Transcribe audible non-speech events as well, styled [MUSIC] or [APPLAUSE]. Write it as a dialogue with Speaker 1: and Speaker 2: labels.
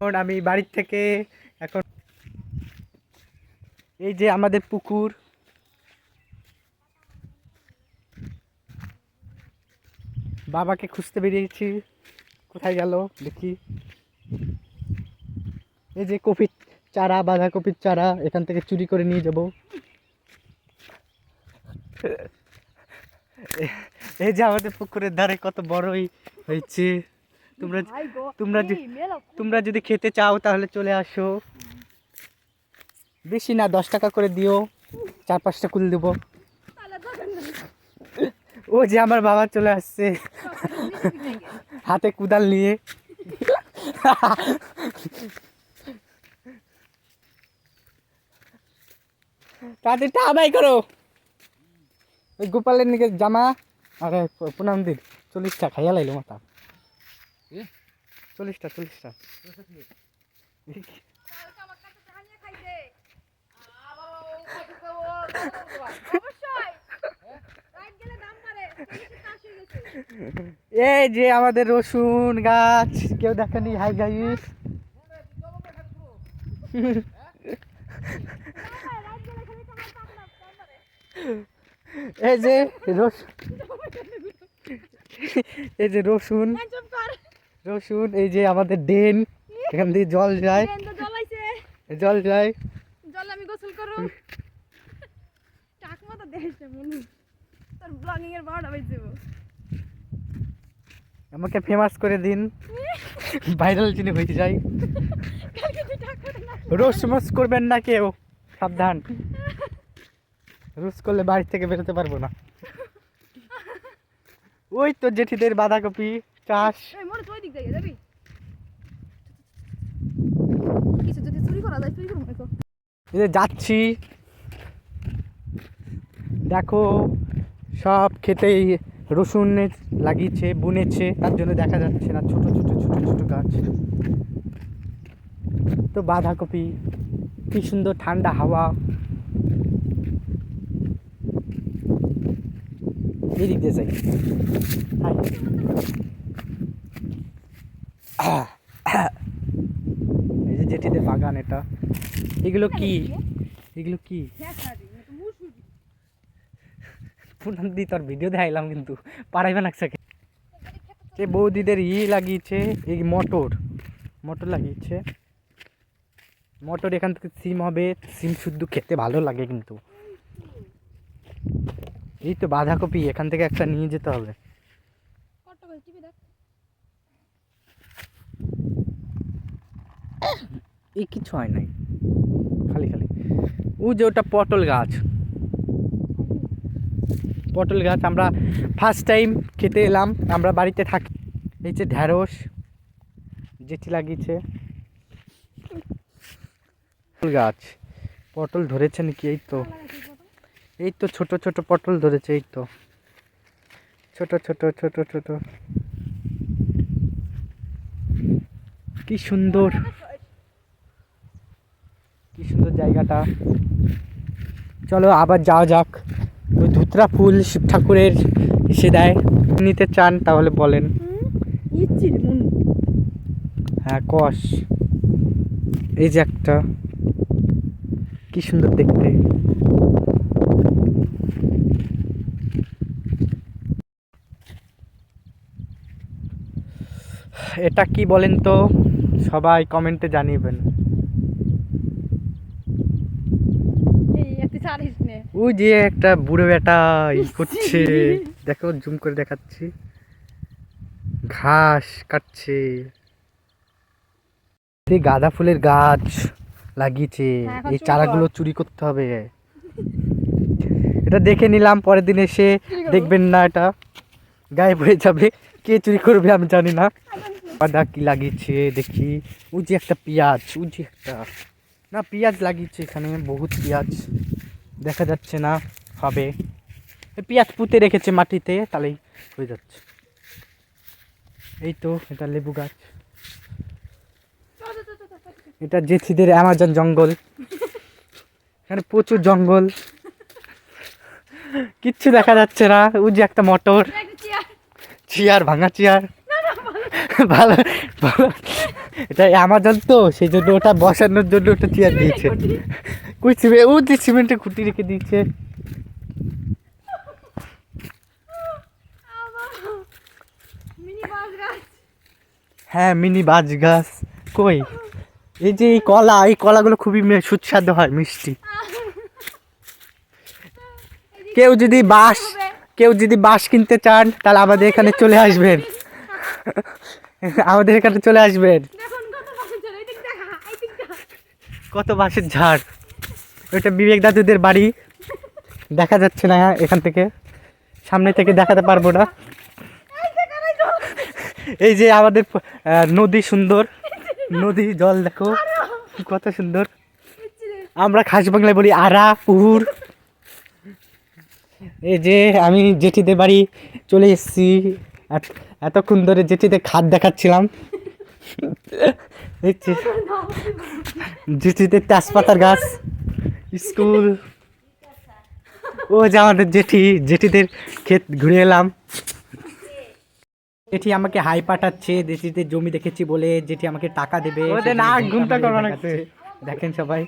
Speaker 1: এখন আমি বাড়ির থেকে এখন এই যে আমাদের পুকুর। বাবাকে খুঁজতে বেরিয়েছি। কোথায় গেল? দেখি। এই যে কপির চারা, বাঁধাকপির চারা, এখান থেকে চুরি করে নিয়ে যাব। এই যে আমাদের পুকুরের ধারে কত বড়ই হয়েছে। তোমরা তোমরা তোমরা যদি খেতে চাও তাহলে চলে আসো। বেশি না দশ টাকা করে দিও। চার পাঁচটা কুল দেবো। ও যে আমার বাবা চলে আসছে। হাতে কুদাল নিয়ে। তাদের আদায় করো। ওই গোপালের নিকে জামা। আরে প্রণাম দিন চল্লিশটা খাইয়া লাইলো মাথা। চল্লিশটা চল্লিশটা। এই যে আমাদের রসুন গাছ কেউ দেখেনি? Hi guys. এই যে রসুন [LAUGHS] এই যে রসুন। রসুন এই যে আমাদের ড্রেন এখান দিয়ে জল যায়। জল যায়।
Speaker 2: জল আমি গোসল করো টাক মতো দেখছে মনু। তোর ব্লগিং এর বারোটা বেজে দেবো
Speaker 1: আমাকে ফেমাস করে দিন। ভাইরাল চিনি হয়ে যাই। রোজ মোস করবেন না কেউ। সাবধান। রোজ করলে বাড়ি থেকে বেরোতে পারব না। ওই তো জেঠিদের বাঁধাকপি। চাষ যাচ্ছি। দেখো সব খেতেই রসুন লাগিয়েছে বুনেছে তার জন্য দেখা যাচ্ছে না ছোট ছোট ছোট ছোট গাছ। তো বাঁধাকপি কি সুন্দর ঠান্ডা হাওয়া। এদিক দিয়ে যাই। হাই। [COUGHS] এই যে জেঠিদের বাগান এটা। এগুলো কি? এগুলো কি? পুনান দি তোর ভিডিও দেখাইলাম কিন্তু, পারাইবে না একসাথে। যে বৌদিদের ই লাগিয়েছে এই মটর। মটর লাগিয়েছে। মটর এখান থেকে সিম হবে, সিম শুদ্ধ খেতে ভালো লাগে কিন্তু। এই তো বাঁধাকপি, এখান থেকে একটা নিয়ে যেতে হবে
Speaker 2: কত করে টিভি দেখ
Speaker 1: এই কিছু হয় নাই। খালি খালি। ও যে ওটা পটল গাছ। পটল গাছ আমরা ফার্স্ট টাইম খেতে এলাম। আমরা বাড়িতে থাকি, এই যে ঢ্যাঁড়স যেটি লাগিয়েছে। পটল গাছ। পটল ধরেছে নাকি? এই তো। এই তো ছোট ছোট পটল ধরেছে, এই তো। ছোট ছোট ছোট ছোট। কি সুন্দর। কি সুন্দর জায়গাটা। চলো আবার যাওয়া যাক। ওই ধুতরা ফুল শিব ঠাকুরের এসে দেয় নিতে চান তাহলে বলেন। হ্যাঁ কষ এই যে একটা। কি সুন্দর দেখতে। এটা কি বলেন তো? সবাই কমেন্টে জানিয়েবেন
Speaker 2: এই একটু ছাড়িস নে
Speaker 1: ওই যে একটা বুড়ো বেটা ই করছে। দেখো জুম করে দেখাচ্ছি। ঘাস কাটছে। এই গাঁদা ফুলের গাছ লাগিয়েছে।
Speaker 2: হ্যাঁ,
Speaker 1: এই
Speaker 2: চুরি
Speaker 1: চারাগুলো চুরি করতে হবে। এটা দেখে নিলাম পরের দিন এসে দেখবেন না এটা। গায়েব হয়ে যাবে। কে চুরি করবে আমি জানি না। আদা কি লাগিয়েছে দেখি। যে একটা পেঁয়াজ যে একটা। না পেঁয়াজ লাগিয়েছে এখানে বহুত পেঁয়াজ। দেখা যাচ্ছে না, হবে। পেঁয়াজ পুঁতে রেখেছে মাটিতে, তাহলেই হয়ে যাচ্ছে। এই তো এটা লেবু গাছ। এটা জেঠিদের অ্যামাজন জঙ্গল। এখানে প্রচুর জঙ্গল। কিচ্ছু দেখা যাচ্ছে না। ওই যে একটা মোটর।
Speaker 2: চেয়ার,
Speaker 1: ভাঙা চেয়ার। ভালো ভালো। এটা আমাজন তো, সেই জন্য ওটা বসানোর জন্য ওটা চেয়ার দিয়েছে। কই সিমেন্ট ও যে সিমেন্টের খুঁটি রেখে দিয়েছে। হ্যাঁ মিনি বাজ গাছ কই? এই যে এই কলা এই কলাগুলো খুবই সুস্বাদু হয় মিষ্টি। কেউ যদি বাঁশ কেউ যদি বাঁশ কিনতে চান তাহলে আমাদের এখানে চলে আসবেন। আমাদের এখানে চলে আসবেন।
Speaker 2: কত
Speaker 1: বাঁশের ঝাড়? ওইটা বিবেক দাদুদের বাড়ি। দেখা যাচ্ছে না এখান থেকে। সামনে থেকে দেখাতে পারব না। এই যে আমাদের নদী সুন্দর। নদী জল দেখো কত সুন্দর। আমরা খাস বাংলায় বলি আরা, পুহুর। এই যে আমি জেঠিদের বাড়ি চলে এসেছি। এত- এতক্ষণ ধরে জেঠিদের খাদ দেখাচ্ছিলাম। জেঠিদের তেজপাতার গাছ। স্কুল। ও যে আমাদের জেঠি জেঠিদের ক্ষেত ঘুরে এলাম। জেঠি আমাকে হাই পাঠাচ্ছে জেঠিদের জমি দেখেছি বলে জেঠি আমাকে টাকা দেবে না
Speaker 3: ঘুমটা
Speaker 1: আমাকে
Speaker 3: করা
Speaker 1: দেখেন সবাই।